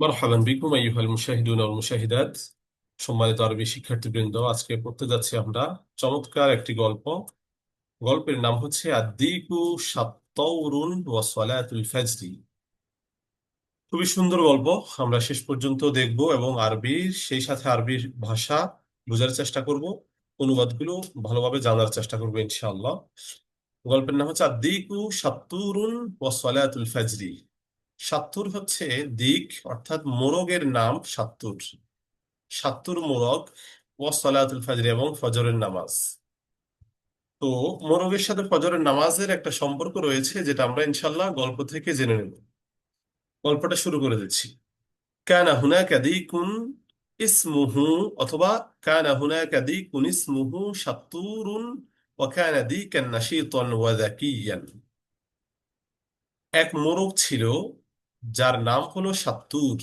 মারহাবান বিকুম আইয়ুহাল মুশাহিদুন ওয়াল মুশাহিদাত। সম্মানিত আরবি শিক্ষার্থীবৃন্দ, আজকে পড়তে যাচ্ছি আমরা চমৎকার একটি গল্প। গল্পের নাম হচ্ছে আদ্দিকু সাত্তাউরুন ওয়া সালাতুল ফাজরি। খুবই সুন্দর গল্প, আমরা শেষ পর্যন্ত দেখব এবং আরবি, সেই সাথে আরবির ভাষা বোঝার চেষ্টা করব, অনুবাদগুলো ভালোভাবে জানার চেষ্টা করব ইনশাআল্লাহ। গল্পের নাম হচ্ছে আদ্দিকু সাত্তুরুন ওয়া সালাতুল ফাজরি। সাত্তুর হচ্ছে দিক, অর্থাৎ মোরগের নাম সাত্তুর। সাত্তুর মোরগ ও সালাতুল ফাজর এবং ফজরের নামাজ। তো মোরগের সাথে ফজরের নামাজের একটা সম্পর্ক রয়েছে, যেটা আমরা ইনশাল্লাহ গল্প থেকে জেনে নেব। গল্পটা শুরু করে দিচ্ছি। কানা হুনাকা দিকুন ইসমুহু, অথবা কানা হুনাকা দিকুন ইসমুহু সাত্তুরুন, ওয়া কানা দিকান নাশীতান ওয়া যাকিয়ান। এক মোরগ ছিল যার নাম হলো সাত্তুর।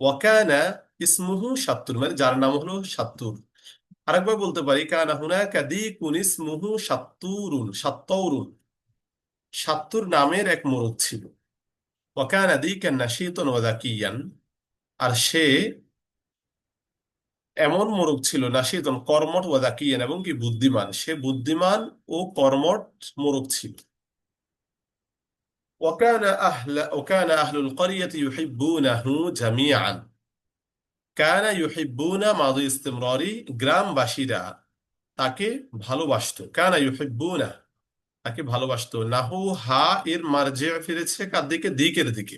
ওয়াকানা ইসমুহু সাত্তুর মানে যার নাম হলো সাত্তুর। আরেকবার বলতে পারি, কানা হুনাকা দিকুন ইসমুহু সাত্তুরুন সাত্তাউরুন সাত্তুর নামের এক মোরগ ছিল। ওয়াকানা দিকান ওয়া যাকিয়ান। আর সে এমন মোরগ ছিল, নাশীতান, কর্মঠ ওয়া যাকিয়ান এবং কি বুদ্ধিমান। সে বুদ্ধিমান ও কর্মঠ মোরগ ছিল। وكان أهل وكان أهل القرية يحبونه جميعا কানা ইউহিব্বুনা মাদি ইস্তিমরারি গ্রামবাসীরা তাকে ভালোবাসতো কানা ইউহিব্বুনা তাকে ভালোবাসতো নাহু হা এর মার্জে ফিরেছে কার দিকে দিকের দিকে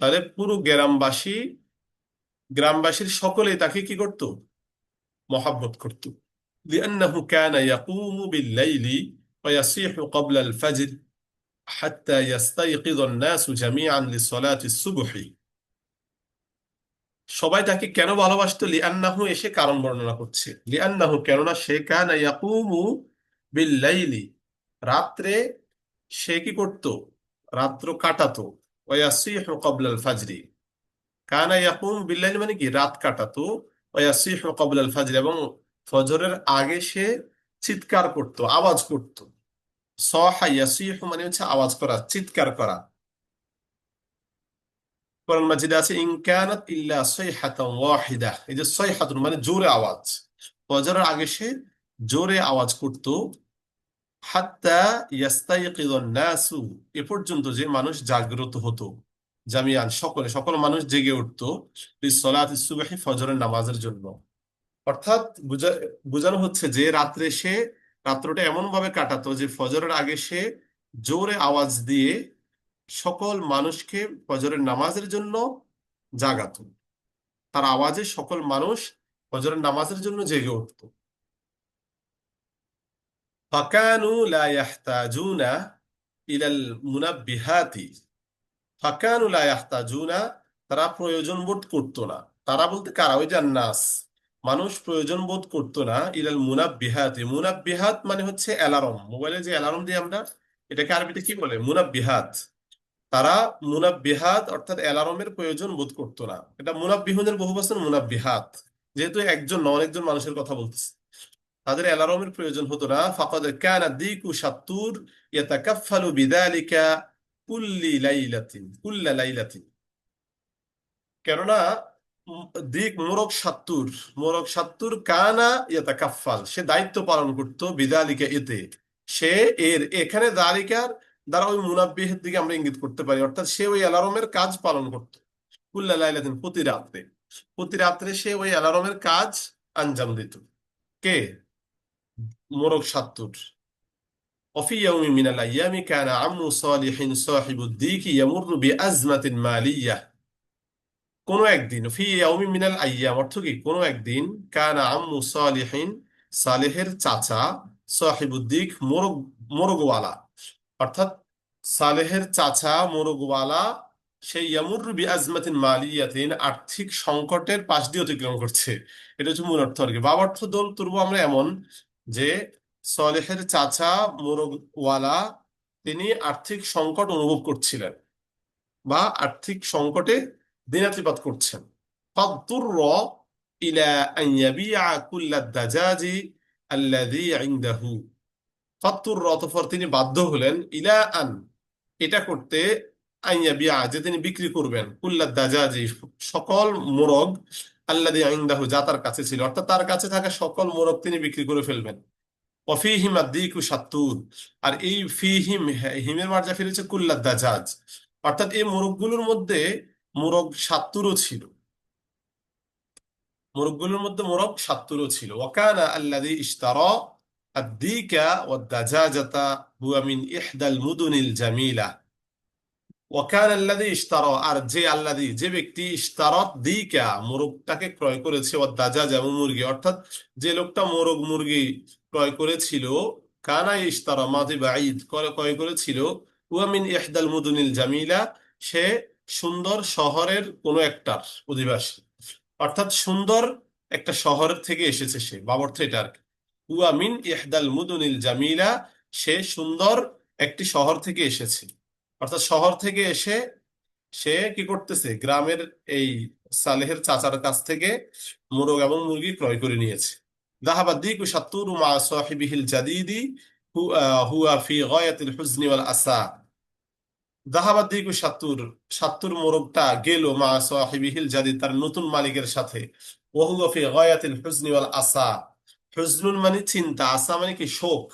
তাহলে পুরো গ্রামবাসী গ্রামবাসীর সকলেই তাকে কি করত মহাব্বত করত لأنه كان يقوم بالليل ويصيح قبل الفجر حتى يستيقظ الناس جميعا لصلاة الصبح সবাই তাকে কেন ভালোবাসতো লিআন্নাহু এসে কারণ বর্ণনা করছে লিআন্নাহু কেননা সে কানা ইয়াকুমু বিল্লাইলি রাত্রে সে কি করত রাত্র কাটাতো ওয়াসিহু ক্বাবলাল ফাজরি কানা ইয়াকুম বিল্লাইলি মানে কি রাত কাটাতো ওয়াসিহু ক্বাবলাল ফাজরি এবং ফজরের আগে সে চিৎকার করত আওয়াজ করত সহা ইয়াসিহু মানে হচ্ছে আওয়াজ করা, চিৎকার করা। কোরআন মাজিদে আছে ইনকানাত ইল্লা সাইহাতান ওয়াহিদা এই যে সাইহাতুন মানে জোরে আওয়াজ। ফজরের আগে সে জোরে আওয়াজ করত, হাত্তা ইয়াস্তাইকিযান নাসু এ পর্যন্ত যে মানুষ জাগ্রত হতো, জামিয়ান, সকলে, সকল মানুষ জেগে উঠতো লিসসালাতি সুবহি ফজরের নামাজের জন্য। অর্থাৎ বুঝা, বোঝানো হচ্ছে যে রাত্রে সে রাত্রটা এমন ভাবে কাটাতো যে ফজরের আগে সে জোরে আওয়াজ দিয়ে সকল মানুষকে ফজরের নামাজের জন্য জাগাতো। তার আওয়াজে সকল মানুষ ফজরের নামাজের জন্য জেগে উঠত। তারা প্রয়োজন বোধ করতো না। তারা বলতে, কারা? ওই যে নাস মানুষ প্রয়োজন বোধ করতো না, ইলাল মুনাব্বিহাতি। মুনাব্বিহাত মানে হচ্ছে অ্যালার্ম। মোবাইলে যে অ্যালার্ম দিই আমরা, এটাকে আরবিতে কি বলে? মুনাব্বিহাত। তারা মুনাব্বিহাত অর্থাৎ অ্যালার্মের প্রয়োজন বোধ করতো না। এটা মুনাব্বিহুনের বহু বচন মুনাব্বিহাত। যেহেতু একজন না অনেকজন মানুষের কথা বলতেছে। তাদের অ্যালার্মের প্রয়োজন হতো না। ফাকাদ কানা দিকু সাত্তুর ইয়াতাকাফফালু বিযালিকা কুল্লি লাইলাতিন। কুল্লা লাইলাতিন। কেননা দিক মোরগ সাত্তুর মোরগ সাত্তুর কানা ইয়াতাকাফফাল সে দায়িত্ব পালন করতো বিযালিকা এতে সে এর এখানে দালিকার দ্বারা ওই মুনাব্বিহের দিকে আমরা ইঙ্গিত করতে পারি অর্থাৎ সে ওই অ্যালার্মের কাজ পালন করত কুল্লা লাইলাতিন প্রতি রাত্রে প্রতি রাত্রে সে ওই অ্যালার্মের কাজ আঞ্জাম দিত কে মোরগ সাত্তুর وفي يوم من الأيام كان عم صالح صاحب الديك يمر بأزمة مالية কোনো একদিন, ফি ইয়াউমি মিনাল আইয়াম অর্থ কি? কোনো একদিন কানা আম্মু সালিহিন, সালেহের চাচা, সাহিবুদ্দিক, মোরগ, মোরগওয়ালা। অর্থাৎ সালেহের চাচা, মোরগওয়ালা সেই ইয়ামুর বি আজমাতিন মালিয়াতিন আর্থিক সংকটের পাশ দিয়ে অতিক্রম করছে। এটা হচ্ছে মূল অর্থ আর কি বাব অর্থ দোল তুলবো আমরা এমন যে সালেহের চাচা, মোরগওয়ালা, তিনি আর্থিক সংকট অনুভব করছিলেন বা আর্থিক সংকটে দিনাতিপাত করছেন। ফাদুর ইলা আইয়াবিয়া কুল্লা দাজাজি আল্লাদি আইন্দাহু ফাত্তুর অতফর তিনি বাধ্য হলেন ইলা আন, এটা করতে আইয়া যে তিনি বিক্রি করবেন, কুল্লা দাজাজি, সকল মোরগ আল্লাদি আইন্দাহু যা তার কাছে ছিল। অর্থাৎ তার কাছে থাকা সকল মোরগ তিনি বিক্রি করে ফেলবেন। অফিহিম আদিকু সাত্তুর আর এই ফিহিম, হিমের মার্জা ফিরেছে কুল্লা দাজাজ। অর্থাৎ এই মোরগগুলোর মধ্যে মোরগ সাত্তুরও ছিল। মোরগগুলোর মধ্যে মোরগ সাত্তুরও ছিল। ওয়াকানা আল্লাদি ইশতারা আদ্দিকা ওয়াদ্দাজাজাতা হুয়া মিন ইহদাল মুদুনিল জামিলা। আর যে যে ব্যক্তি মোরগটাকে ক্রয় করেছে ও দাজা মুরগি, অর্থাৎ যে লোকটা মোরগ, মুরগি ক্রয় করেছিল, কানা ইশতারা মাদি বাঈদ ক্রয় করেছিল ওয়ামিন ইহদাল মুদুনিল জামিলা, সে সুন্দর শহরের কোনো একটার অধিবাসী। অর্থাৎ সুন্দর একটা শহরের থেকে এসেছে সে বাবর্থ এটা আর কি। ইহদাল মুদুনিল জামিলা, সে সুন্দর একটি শহর থেকে এসেছে। অর্থাৎ শহর থেকে এসে সে কি করতেছে? গ্রামের এই সালেহের চাচার কাছ থেকে মোরগ এবং মুরগি ক্রয় করে নিয়েছে। যাহাবা দিকু সাত্তুরু জাদিদি, হুয়া ফি গায়াতিল আসা যাহাবা দিকু সাত্তুর সাত্তুর মোরগটা গেল মা সাহিবিহিল জাদিদ তার নতুন মালিকের সাথে। ওয়া হুয়া ফি গায়াতিল হুজনি ওয়াল আসা। হুজনুন মানে চিন্তা, আসা মানে কি শোক?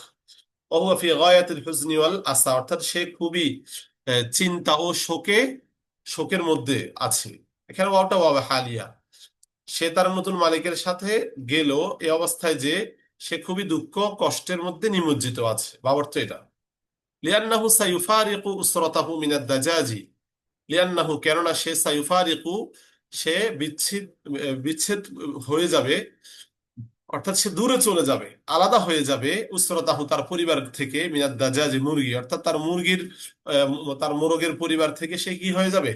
ওহুয়া ফি গায়াতিল হুজনি ওয়াল আসা, অর্থাৎ সে খুবই চিন্তা ও শোকে, শোকের মধ্যে আছে। এখানে ওয়াটা ওয়াবে হালিয়া। সে তার নতুন মালিকের সাথে গেল এই অবস্থায় যে সে খুবই দুঃখ, কষ্টের মধ্যে নিমজ্জিত আছে। বাবর্থ এটা। লিয়ান্নাহু সাইফারিকু উসরাতাহু মিনাদ দাজাজি। লিয়ান্নাহু, কেননা সে সাইফারিকু সে বিচ্ছিদ, বিচ্ছেদ হয়ে যাবে, অর্থাৎ সে দূরে চলে যাবে, আলাদা হয়ে যাবে উসরতাহু তার পরিবার থেকে মিনাদ দাজাজি মুরগি। অর্থাৎ তার মুরগির তার মোরগের পরিবার থেকে সে কি হয়ে যাবে?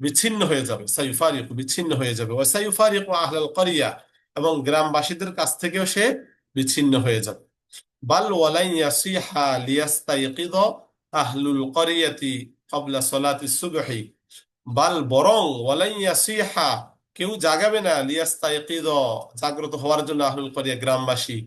বিচ্ছিন্ন হয়ে যাবে সাইফারিকু বিচ্ছিন্ন হয়ে যাবে। ও সাইফারিকু আহলাল ক্বরিয়া এবং গ্রামবাসীদের কাছ থেকেও সে বিচ্ছিন্ন হয়ে যাবে। বাল ওয়ালাই ইয়াসিহা আহলুল ক্বরিয়াতি ক্বাবলা সলাতি সুবহি বাল বরং ইয়াসিহা কেউ জাগাবে না জাগ্রত হওয়ার জন্য আহলুল ক্বরিয়া গ্রামবাসী।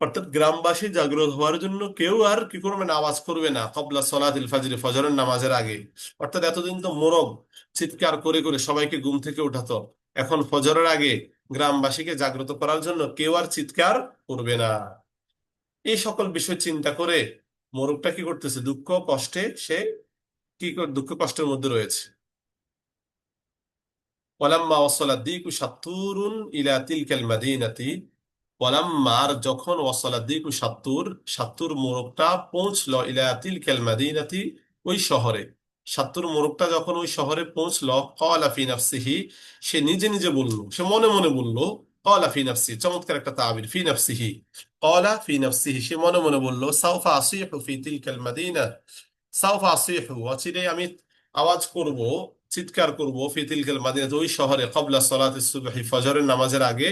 অর্থাৎ গ্রামবাসী জাগ্রত হওয়ার জন্য কেউ আর কি করবে না আওয়াজ করবে না কবলা সলাতিল ফাজরি ফজরের নামাজের আগে। অর্থাৎ এতদিন তো মোরগ চিৎকার করে করে সবাইকে ঘুম থেকে উঠাতো। এখন ফজরের আগে গ্রামবাসীকে জাগ্রত করার জন্য কেউ আর চিৎকার করবে না। এই সকল বিষয় চিন্তা করে মোরগটা কি করতেছে? দুঃখ, কষ্টে সে কি দুঃখ, কষ্টের মধ্যে রয়েছে। ওয়ালাম্মা ওয়াসালা দিকু সাত্তুরুন ইলা তিলকাল মাদিনাতি। ওয়ালাম্মা যখন ওয়াসালা দিকু সাত্তুর সাত্তুর মোরগটা পৌঁছলো ইলা তিলকাল মাদিনাতি, ওই শহরে। সাত্তুর মোরগটা যখন ওই শহরে পৌঁছলো, ক্বালা ফি নাফসিহি, সে নিজে নিজে বলল, সে মনে মনে বলল ক্বালা ফি নাফসি চমৎকার একটা তাবির ফি নাফসিহি ক্বালা ফি নাফসিহি সে মনে মনে বলল, সাউফা আসিহু ফি তিলকাল মাদিনা। সাউফা আসিহু অচিরেই আমি আওয়াজ করব, চিৎকার করব ফি তিলকাল মাদিনাতে ওই শহরে, ক্বাবলা সলাতিস সুবহি, ফজরের নামাজের আগে,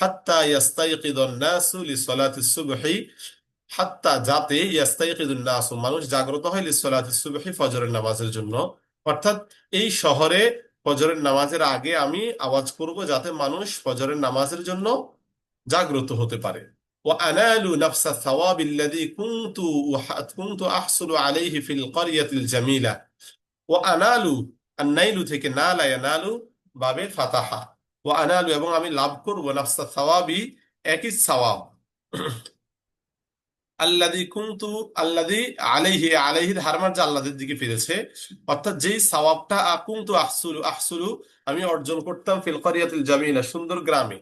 হাত্তা ইয়াস্তাইকিদুন নাসু লিসলাতিস সুবহি, হাত্তা যাতে ইয়াস্তাইকিদুন নাসু মানুষ জাগ্রত হয় লিসলাতিস সুবহি ফজরের নামাজের জন্য। অর্থাৎ এই শহরে ফজরের নামাজের আগে আমি আওয়াজ করব যাতে মানুষ ফজরের নামাজের জন্য জাগ্রত হতে পারে। ও নাফসা জামিলা। ও আনালু থেকে না বাবে ফাতাহা। ও আনালু এবং আমি লাভ করব নাফসা সাওয়াবি, একই সাওয়াব। আল্লাদি কুনতু আল্লাদি আলাইহি হারমার যে আল্লাদের দিকে ফিরেছে। অর্থাৎ যেই সওয়াবটা আহসুলু আহসুলু, আমি অর্জন করতাম ফিল করিয়াতিল সুন্দর গ্রামে।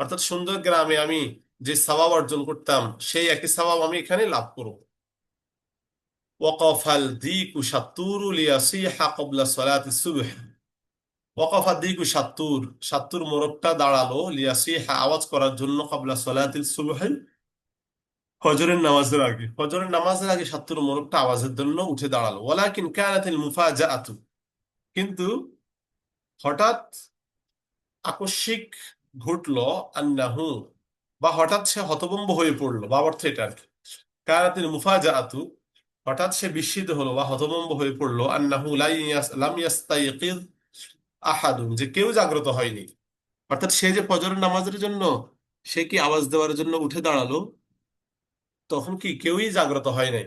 অর্থাৎ সুন্দর গ্রামে আমি যে সওয়াব অর্জন করতাম, সেই একই সওয়াব আমি এখানে লাভ করব। দিকু লিয়াসিহা সলাতি সুবহ। দিকু সাত্তুর সাত্তুর মোরগটা দাঁড়াল লিয়াসিহা আওয়াজ করার জন্য ক্বাবলা সলাতিল সুবহ। ফজরের নামাজের আগে। ফজরের নামাজের আগে সাত্তুর মোরগটা আওয়াজের জন্য উঠে দাঁড়াল। ওয়ালাকিন কানাতিল মুফাজাআতু। কিন্তু হঠাৎ আকস্মিক ঘটলো আন্নাহু, বা হঠাৎ সে হতভম্ব হয়ে পড়ল। বা অর্থ এটা আর কি। কানাতিল মুফাজাআতু, হঠাৎ সে বিস্মিত হলো বা হতভম্ব হয়ে পড়ল। আন্নাহু লাম ইয়াস্তাইকিজ আহাদুন, যে কেউ জাগ্রত হয়নি। অর্থাৎ সে যে ফজরের নামাজের জন্য, সে কি আওয়াজ দেওয়ার জন্য উঠে দাঁড়াল? তখন কি কেউই জাগ্রত হয় নাই?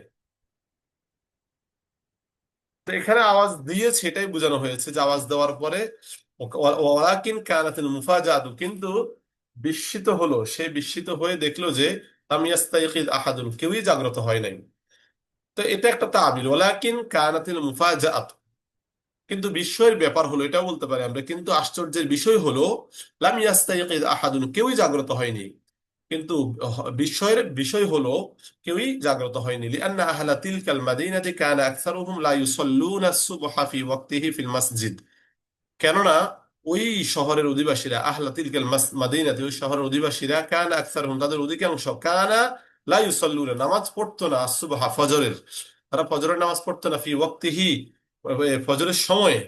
তো এখানে আওয়াজ দিয়েছে, এটাই বোঝানো হয়েছে যে আওয়াজ দেওয়ার পরে ওয়ালাকিন কানাতিল মুফাজাতু, কিন্তু বিস্মিত হলো। সে বিস্মিত হয়ে দেখল যে লাম ইয়াস্তাইকিদ আহাদুন, কেউই জাগ্রত হয় নাই। তো এটা একটা তাবির ওয়ালাকিন কানাতিল মুফাজাত। কিন্তু বিস্ময়ের ব্যাপার হলো, এটাও বলতে পারি আমরা, কিন্তু আশ্চর্যের বিষয় হলো, লাম ইয়াস্তাইকিদ আহাদুন, কেউই জাগ্রত হয়নি। কিন্তু বিস্ময়ের বিষয় হলো কেউই জাগ্রত হয়নি। লিআন্না আহলা তিলকাল কানা আকসারুহুম লা ইউসাল্লুনা সুবহা ফি ওয়াক্তিহি ফিল কেননা, ওই শহরের অধিবাসীরা, আহলা তিলকাল মাদিনাতে ওই শহরের অধিবাসীরা, কানা আকসারুহুম, তাদের অধিকাংশ কানা লা ইউসাল্লুনা, নামাজ পড়তো না সুবহা ফজরের। তারা ফজরের নামাজ পড়তো না ফি ওয়াক্তিহি ফজরের সময়ে।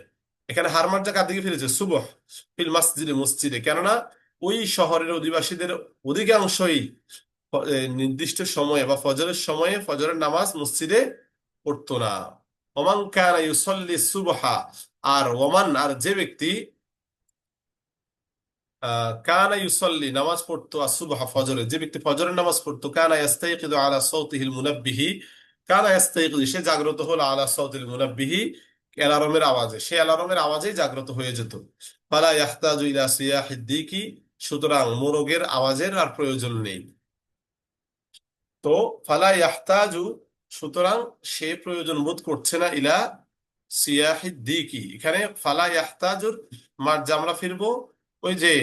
এখানে হারমার জায়গা দিকে ফিরেছে? সুবহ ফিল মসজিদে মসজিদে। কেননা ওই শহরের অধিবাসীদের অধিকাংশই নির্দিষ্ট সময়ে বা ফজরের সময়ে ফজরের নামাজ মসজিদে পড়তো না। ওমান কানা সুবহা, আর ওমান, আর যে ব্যক্তি নামাজ পড়তো আসুবহা ফজরে, যে ব্যক্তি ফজরের নামাজ পড়তো মুনাব্বিহি সে জাগ্রত হলো আলা সাওতিল মুনাব্বিহি আওয়াজে। সে অ্যালার্মের আওয়াজেই জাগ্রত হয়ে যেত। ফালা ইয়াহতাজু ইলা সিয়াহিদ দিকি সুতরাং মোরগের আওয়াজের আর প্রয়োজন নেই। তো ফালা ইয়াহতাজু, সুতরাং সে প্রয়োজন বোধ করছে না ইলা সিয়াহিদ এখানে ফালা ইয়াহতাজুর মার্জা আমরা ফিরবো ওই যে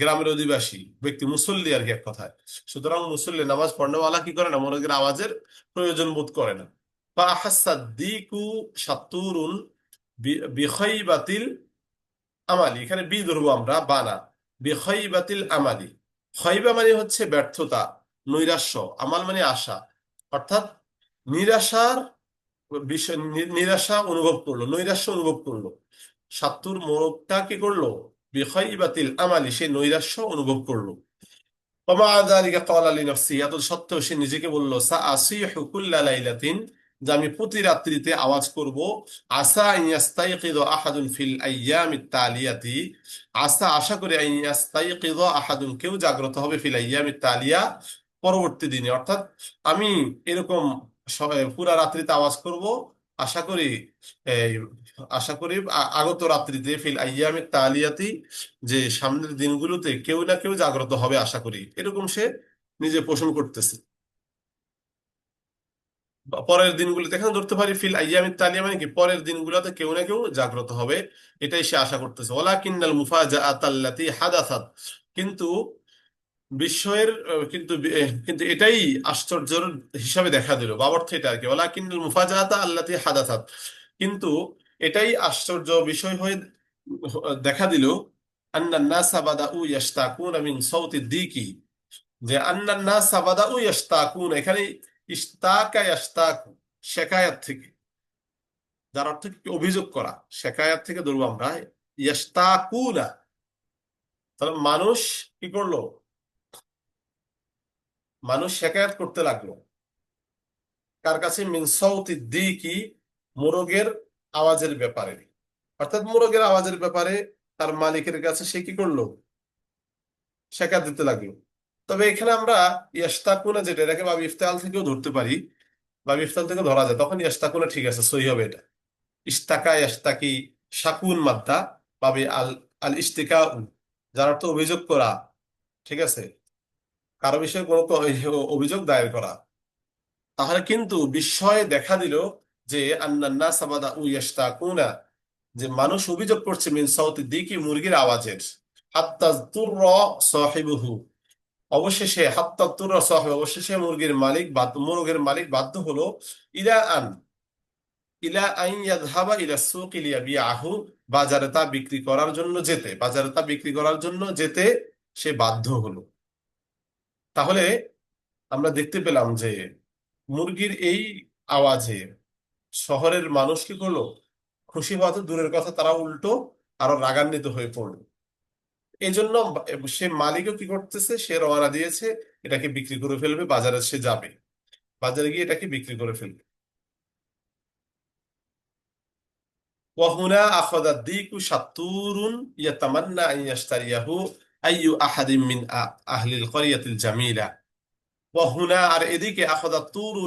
গ্রামের অধিবাসী, ব্যক্তি মুসল্লি আর কি এক কথায়। সুতরাং মুসল্লি নামাজ পড়নেওয়ালা কি করে না? মোরগের আওয়াজের প্রয়োজন বোধ করে না। বা দিকু সাত্তুরুন বিখৈবাতিল আমালি। এখানে বি ধরবো আমরা, বানা। বেহইবাতিল আমাদি হইবা মানে হচ্ছে ব্যর্থতা, নৈরাশ্য, আমাল মানে আশা। অর্থাৎ নিরাশার বিষয় নিরাশা অনুভব করল, নৈরাশ্য অনুভব করল। সাত্তুর মোরগটা কি করল? বেহইবাতিল আমালি, সে নৈরাশ্য অনুভব করল। সত্ত্বেও সে নিজেকে বলল সা আসি হুকুল্লা লাইলাতিন যে আমি প্রতি রাত্রিতে আওয়াজ করব আসা ইয়াস্তাইকিদ আহাদুন ফিল তালিয়াতি আসা আশা করে ইয়াস্তাইকিদ আহাদুন, কেউ জাগ্রত হবে ফিল আইয়ামিত তালিয়া পরবর্তী দিনে। অর্থাৎ আমি এরকম পুরা রাত্রিতে আওয়াজ করব, আশা করি আশা করি আগত রাত্রিতে ফিল আইয়ামিত তালিয়াতি যে সামনের দিনগুলোতে কেউ না কেউ জাগ্রত হবে, আশা করি। এরকম সে নিজে পোষণ করতেছে। পরের দিনগুলোতে এখানে ধরতে পারি, ফিল আইয়ামিত তালিয়া মানে কি? পরের দিনগুলোতে কেউ না কেউ জাগ্রত হবে। এটাই সে আশা করতেছে। ওয়ালাকিন্নাল মুফাজাআত আল্লাতী হাদাসাত। কিন্তু বিস্ময়ের কিন্তু কিন্তু এটাই আশ্চর্যের হিসাবে দেখা দিল। বা অর্থ এটা আর কি। ওলা কিন্নাল মুফাজাআত আল্লাতী হাদাসাত। কিন্তু এটাই আশ্চর্য বিষয় হয়ে দেখা দিল আন্নান নাসা বাদাউ ইয়াশতাকুনা মিন সাউতি দিকি যে আন্নান নাসা বাদাউ ইয়াশতাকুনা এখানে ইশতাকা ইয়াশতাকু শেকায়াত থেকে। যার অর্থ কি? অভিযোগ করা। শেকায়াত থেকে ধরবো আমরা। ইয়াশতাকুনা। তাহলে মানুষ কি করল? মানুষ শেকায়াত করতে লাগল। কার কাছে? মিন সাউতি দিকি, মোরগের আওয়াজের ব্যাপারে। অর্থাৎ মোরগের আওয়াজের ব্যাপারে তার মালিকের কাছে সে কি করল? শেখাত দিতে লাগল। তবে এখানে আমরা ইয়াস্তাকুনা যেটা, এটাকে বাব ইফতাল থেকেও ধরতে পারি। বাব ইফতাল থেকে ধরা যায়। তখন ইয়াস্তাকুনা ঠিক আছে, সহি হবে এটা। ইস্তাকা ইয়াস্তাকি শাকুন মাদ্দা, বাবে আল আল ইস্তিকা যার অর্থ অভিযোগ করা, ঠিক আছে? কারও বিষয়ে কোনো অভিযোগ দায়ের করা। তাহলে কিন্তু বিস্ময়ে দেখা দিল যে আন্নান্না সাবাদা উ ইয়াস্তাকুনা যে মানুষ অভিযোগ করছে মিন সাউতি দিকি মুরগির আওয়াজের। হাত্তা তুর্র সাহিবুহু। অবশেষে হাত্তা তুর্র সাহিব অবশেষে মুরগির মালিক মুরগের মালিক বাধ্য হলো, ইলা আন ইলা আইন ইয়াযহাবা ইলা সুক লিয়াবিআহু বাজারে তা বিক্রি করার জন্য যেতে। বাজারে তা বিক্রি করার জন্য যেতে সে বাধ্য হলো। তাহলে আমরা দেখতে পেলাম যে মুরগির এই আওয়াজে শহরের মানুষ কি করল? খুশি হওয়া তো দূরের কথা, তারা উল্টো আরও রাগান্বিত হয়ে পড়ল। এই জন্য সে মালিকও কি করতেছে? সে রওনা দিয়েছে, এটাকে বিক্রি করে ফেলবে, বাজারে সে যাবে। বাজারে গিয়ে এটাকে বিক্রি করে ফেলবে। সাত্তুরুন আহাদিম মিন আহলিল আর এদিকে আখাদা তুরু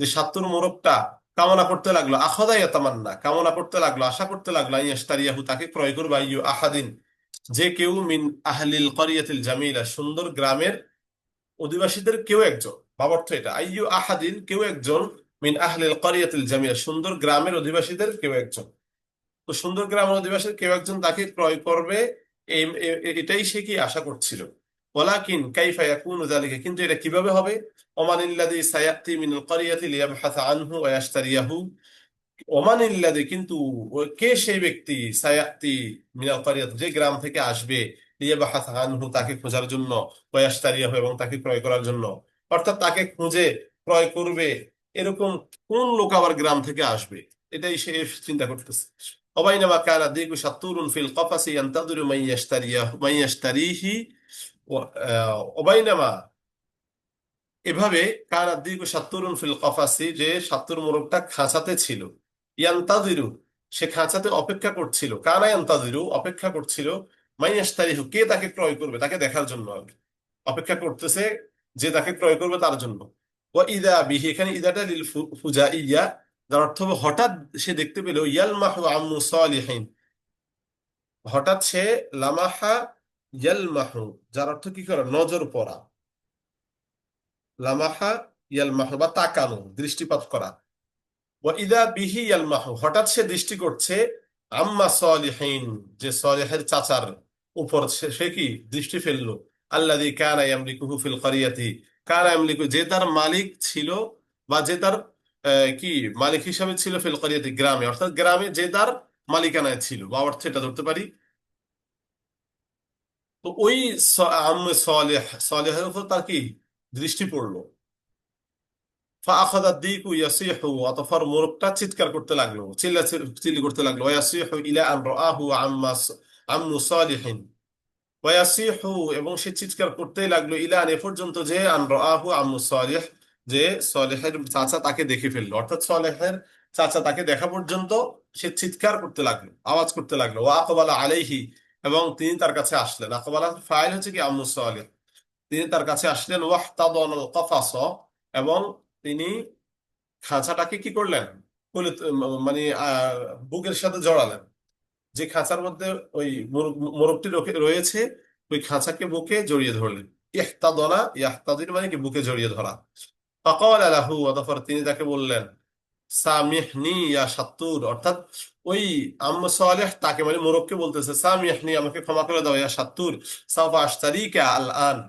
যে মোরবটা কামনা করতে লাগল, আখদাই তামান্না, কামনা করতে লাগল, আশা করতে লাগল ইয়াহু তাকে ক্রয় করবে, আইয়ু আহাদিন। যে কেউ মিন আহলিল করিয়াতিল জামিলা, সুন্দর গ্রামের অধিবাসীদের কেউ একজন ভাবার্থ এটা, আইয়ু আহাদিন কেউ একজন মিন আহলিল করিয়াতিল জামিলা, সুন্দর গ্রামের অধিবাসীদের কেউ একজন। তো সুন্দর গ্রামের অধিবাসীর কেউ একজন তাকে ক্রয় করবে এটাই সে কি আশা করছিল। ওয়ালাকিন কাইফা ইয়াকুনু যালিকা, কিন্তু এটা কীভাবে হবে? ওমানিল্লাযী সায়াতি মিনাল করিয়াতি লিয়াবহাসা আনহু ওয়া ইয়াশতারিয়াহু ওমানিল্লাযী কিন্তু ও- কে সেই ব্যক্তি সায়াতি মিনাল করিয়াত যে গ্রাম থেকে আসবে লিয়াবহাসা আনহু তাকে খোঁজার জন্য ওয়া ইয়াশতারিয়াহু এবং তাকে ক্রয় করার জন্য অর্থাৎ তাকে খুঁজে ক্রয় করবে এরকম কোন লোক আবার গ্রাম থেকে আসবে এটাই সে চিন্তা করতেছে وبينما كان الديك شطور في القفص ينتظر من يشتريه من يشتريه و- آه، وبينما এভাবে কান আদিক সাত্তুরুন ফিল কফাসি যে সাত্তুর মোরগটা খাঁচাতে ছিল, ইয়ান্তাদিরু, সে খাঁচাতে অপেক্ষা করছিল। কানা ইয়ান্তাদিরু? অপেক্ষা করছিল মাইয়াস্তারিহু কে তাকে ক্রয় করবে? তাকে দেখার জন্য অপেক্ষা করতেছে যে তাকে ক্রয় করবে তার জন্য। ও ইদা বিহি, এখানে ইদাটা লিল ফুজা ইয়া যার অর্থ হঠাৎ সে দেখতে পেল ইয়ালমাহু আম্মু সালিহিন। হঠাৎ সে লামাহা ইয়ালমাহু, যার অর্থ কি করে? নজর পড়া। লামাহা ইয়ালমাহু বা তাকানো, দৃষ্টিপাত করা। ইদা বিহি ইয়ালমাহু, হঠাৎ সে দৃষ্টি করছে, আম্মা সালিহিন, যে সালিহের চাচার উপর সে কি দৃষ্টি ফেলল? ইয়ামলিকুহু ফিল ইয়ামলিকু, যে তার মালিক ছিল বা যে তার কি মালিক হিসাবে ছিল ফিল ক্বরিয়াতি, গ্রামে। অর্থাৎ গ্রামে যে তার মালিকানায় ছিল, বা অর্থ এটা ধরতে পারি। তো ওই আম্মে সালেহ তার কি দৃষ্টি পড়ল। চিৎকার করতে লাগল, চিল্লা চিল্লি করতে লাগল ইলা আন আম্মু সালিহিন। ওয়াসিহু, এবং সে চিৎকার করতেই লাগল এ পর্যন্ত যে আন রাহু আম্মু সালিহ, যে সলেহের চাচা তাকে দেখে ফেলল। অর্থাৎ সলেহের চাচা তাকে দেখা পর্যন্ত সে চিৎকার করতে লাগল, আওয়াজ করতে লাগল, ওয়া আকবালা আলাইহি, এবং তিনি তার কাছে আসলেন। আকবালা ফাইল হচ্ছে কি, আম্মু সালিহ। তিনি তার কাছে আসলেন ওয়াহতাদানাল কাফাস এবং তিনি খাঁচাটাকে কি করলেন? মানে বুকের সাথে জড়ালেন। যে খাঁচার মধ্যে ওই মোরগ- মোরগটি রয়েছে, ওই খাঁচাকে বুকে জড়িয়ে ধরলেন। ইহতাদনা ইয়াহতাদির মানে কি? বুকে জড়িয়ে ধরা। ফাকাল লাহু, অতঃপর তিনি তাকে বললেন, সামিহনি ইয়া অর্থাৎ ওই তাকে মানে মোরগকে বলতেছে আমাকে ক্ষমা করে দাও ইয়া সাত্তুর আশতারিকা আল আন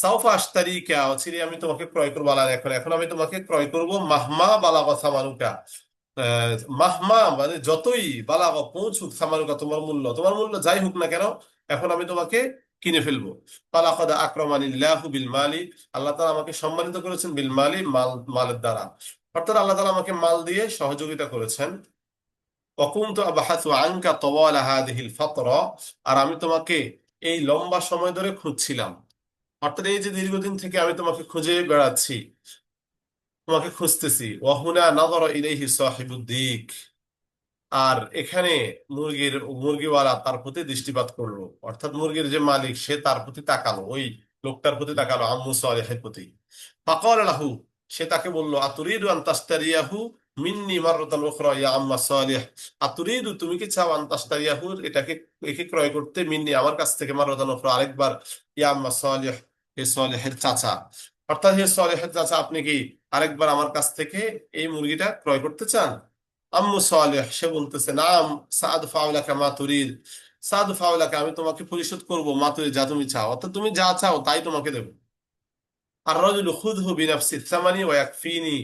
সাউফা আস্তারিকা চিনি আমি তোমাকে ক্রয় করব আলার এখন এখন আমি তোমাকে ক্রয় করব মাহমা বালা কথা মানুকা মাহমা মানে যতই বালা পৌঁছুক সামানুকা, তোমার মূল্য তোমার মূল্য যাই হোক না কেন, এখন আমি তোমাকে কিনে ফেলব। পালাকদা আক্রমানিল্লাহু বিল মালি আল্লাহ তালা আমাকে সম্মানিত করেছেন বিল মালি মাল মালের দ্বারা। অর্থাৎ আল্লাহ তালা আমাকে মাল দিয়ে সহযোগিতা করেছেন। অকুন্ত আবাহাতু আনকা তওয়ালা হাদিহিল আর আমি তোমাকে এই লম্বা সময় ধরে খুঁজছিলাম। অর্থাৎ এই যে দীর্ঘদিন থেকে আমি তোমাকে খুঁজে বেড়াচ্ছি, তোমাকে খুঁজতেছি ওয়াহুনা নাযরা ইলাইহি সাহিবুদ্দিক, আর এখানে মুরগির, মুরগিওয়ালা তার প্রতি দৃষ্টিপাত করল। অর্থাৎ মুরগির যে মালিক, সে তার প্রতি তাকালো, ওই লোকটার প্রতি তাকালো, আম্মু সালেহের প্রতি। ফাকাল লাহু, সে তাকে বলল, আতুরিদু আন তাস্তারিয়াহু মিন্নি মাররাতান উখরা, ইয়া আম্মা সালেহ। আতুরিদু, তুমি কি চাও আন এটাকে, একে ক্রয় করতে মিন্নি আমার কাছ থেকে মাররাতান উখরা আরেকবার, ইয়া আম্মা সালেহ। হে চাচা। অর্থাৎ হে সালেহের চাচা, আপনি কি আরেকবার আমার কাছ থেকে এই মুরগিটা ক্রয় করতে চান? আম্মু সে বলতেছে, নাম সাদ ফাউলাকা সাদ ফাউলাকা, আমি তোমাকে পরিশোধ করব, মা তুরিদ, যা তুমি চাও। অর্থাৎ তুমি যা চাও, তাই তোমাকে দেব। আর রাজুল খুদহু বিনাফসি ইয়াকফিনি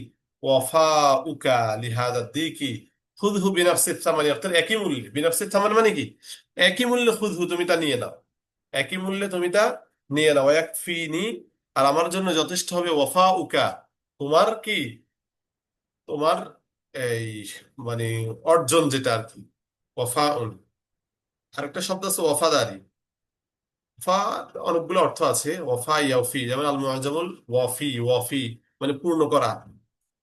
ওয়াফাউকা লিহাদা দিকি। খুদহু বিনাফসি থামানি অর্থাৎ একই মূল্যে। বিনাফসি থামান মানে কি? একই মূল্যে খুদহু তুমি তা নিয়ে নাও। একই মূল্যে তুমি তা নিয়ে নাও। ইয়াকফিনি আর আমার জন্য যথেষ্ট হবে ওয়াফাউকা। তোমার কি? তোমার এই মানে অর্জন যেটা আর কি, ওয়াফাউন। আরেকটা শব্দ আছে ওয়াফাদারি। ওয়াফা অনেকগুলো অর্থ আছে, ওয়াফা ইয়াফি যেমন আল মুআজামুল ওয়াফি ওয়াফি মানে পূর্ণ করা।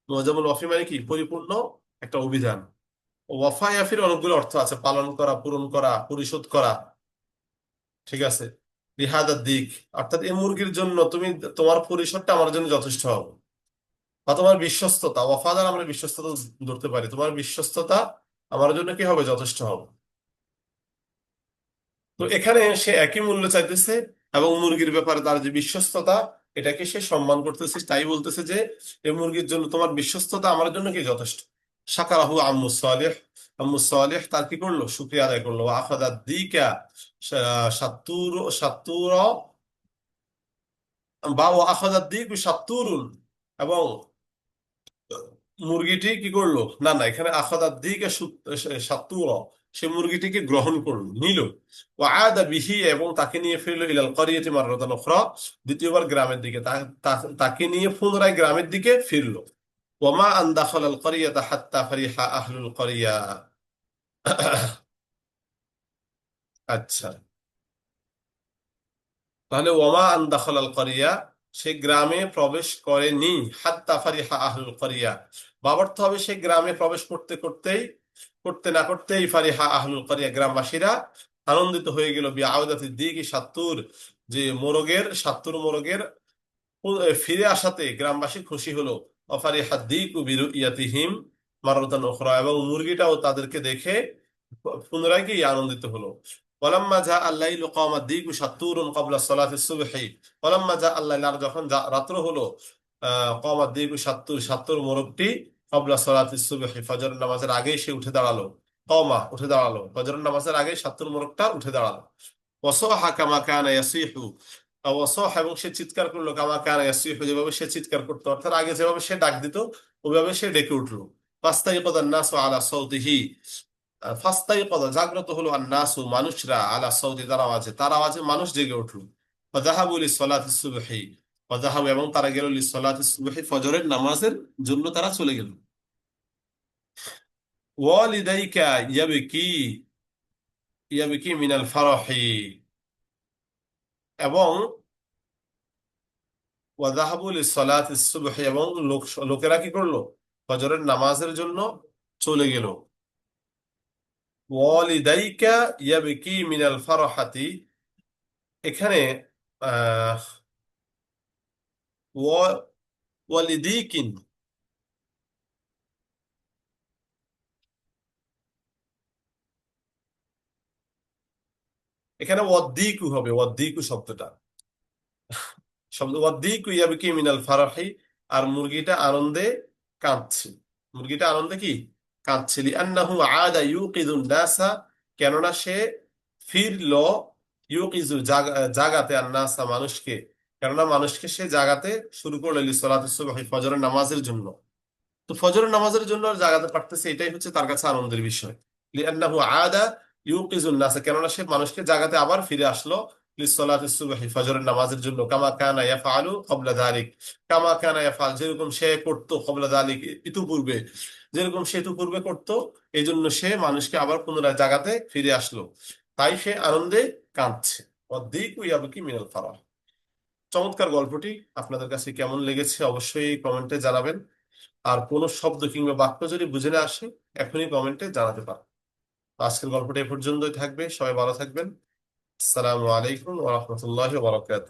মুআজামুল ওয়াফি মানে কি? পরিপূর্ণ একটা অভিধান। ওয়াফা ইয়াফির অনেকগুলো অর্থ আছে, পালন করা, পূরণ করা, পরিশোধ করা। ঠিক আছে? লিহাদার দিক। অর্থাৎ এই মুরগির জন্য তুমি তোমার পরিশোধটা আমার জন্য যথেষ্ট হবে। বা তোমার বিশ্বস্ততা, ওয়াফাদার আমরা বিশ্বস্ততা ধরতে পারি। তোমার বিশ্বস্ততা আমার জন্য কি হবে? যথেষ্ট হবে। তো এখানে সে একই মূল্য চাইতেছে এবং মুরগির ব্যাপারে তার যে বিশ্বস্ততা, এটাকে সে সম্মান করতেছে, তাই বলতেছে যে, এই মুরগির জন্য তোমার বিশ্বস্ততা আমার জন্য কি যথেষ্ট? শাকারাহু আম্মু সালেহ। আম্মু সালেহ তার কি করল? শুকরিয়া আদায় করল। দিকা বা ও দিক এবং মুরগিটি কি করল? না না, এখানে আখাদা দিকে সাত্তুর সে মুরগিটিকে গ্রহণ করল, নিল। ও আদা বিহি এবং তাকে নিয়ে ফিরলো ইলাল করিয়াতি মাররাতান উখরা। দ্বিতীয়বার গ্রামের দিকে তাকে নিয়ে পুনরায় গ্রামের দিকে ফিরলো। ওমা আন দাখালাল করিয়াতা হাত্তা ফারিহা আহলুল করিয়া আচ্ছা। তাহলে ওমা আন দাখালাল করিয়া সে গ্রামে প্রবেশ করেনি হাত্তা ফারিহা আহলুল করিয়া বাবার্থ হবে সে গ্রামে প্রবেশ করতে করতেই, করতে না করতেই ফারিহা আহলুল করিয়া গ্রামবাসীরা আনন্দিত হয়ে গেল। বি আওদাতি দিকি সাত্তুর, যে মোরগের, সাত্তুর মোরগের ফিরে আসাতে গ্রামবাসী খুশি হলো। এবং মুরগিটাও তাদেরকে দেখে পুনরায় আনন্দিত হলো। সাত্তুর মোরগটি সালাতিস সুবহি, ফজর নামাজের আগেই সে উঠে দাঁড়াল। কমা উঠে দাঁড়াল। ফজর নামাজের আগে সাত্তুর মোরগটা উঠে দাঁড়াল। ওয়াসাহা কামা কানা এবং সে চিৎকার করল যেভাবে সে চিৎকার করতো, অর্থাৎ আগে যেভাবে সে ডাক দিত, ওইভাবে সে ডেকে উঠল। ফাস্তাইকাদা নাসু আলা সাউতিহি। ফাস্তাইকাদা জাগ্রত হলো মানুষরা আলা সাউতি, তার আওয়াজে তার আওয়াজে মানুষ জেগে উঠল। সুবহি। ফাযাহাবু, এবং তারা গেল লিসসালাতি সুবহি, ফজরের নামাজের জন্য তারা চলে গেল। ওয়ালিদাইকা ইয়াবকি ইয়াবকি মিনাল ফারাহি। এবং ওয়াদাহাবু লিসসালাতি সুবহি এবং লোক, লোকেরা কি করল? ফজরের নামাজের জন্য চলে গেল। ওয়ালিদাইকা ইয়াবকি মিনাল ফারাহাতি। এখানে ওয়ালিদিকিন এখানে ওয়াদ্দিকু হবে, ওয়াদ্দিকু শব্দটা। শব্দ ওয়াদ্দিকু ইয়াবকি মিনাল ফারাহি, আর মুরগিটা আনন্দে কাঁদছে। মুরগিটা আনন্দে কি? কাঁদছে। লিআন্নাহু আদা ইউকিদুন নাসা, কেননা সে ফিরল ইউকিজু জাগাতে আর নাসা মানুষকে। কেননা মানুষকে সে জাগাতে শুরু করল লিসসালাতি সুবহি ফজরের নামাজের জন্য। তো ফজরের নামাজের জন্য জাগাতে পারতেছে, এটাই হচ্ছে তার কাছে আনন্দের বিষয়। লি লিআন্নাহু আদা ইউকিজুন নাসা, কেননা সে মানুষকে জাগাতে আবার ফিরে আসলো। ফজরের নামাজের জন্য। কামা কানা ইয়াফআলু ক্বাবলা যালিক। কামা কানা ইয়াফআল, যেরকম সে করতো ক্বাবলা যালিক ইতিপূর্বে, যেরকম সে ইতিপূর্বে করতো এই জন্য সে মানুষকে আবার পুনরায় জাগাতে ফিরে আসলো। তাই সে আনন্দে কাঁদছে। ওয়াদ্দিকু ইয়াবকি মিনাল ফারাহ। চমৎকার গল্পটি। আপনাদের কাছে কেমন লেগেছে অবশ্যই কমেন্টে জানাবেন। আর কোনো শব্দ কিংবা বাক্য যদি বুঝে না আসে, এখনই কমেন্টে জানাতে পারেন। আজকের গল্পটা এ পর্যন্তই থাকবে। সবাই ভালো থাকবেন। আসসালামু আলাইকুম ওরহমতুল্লাহ বারকাত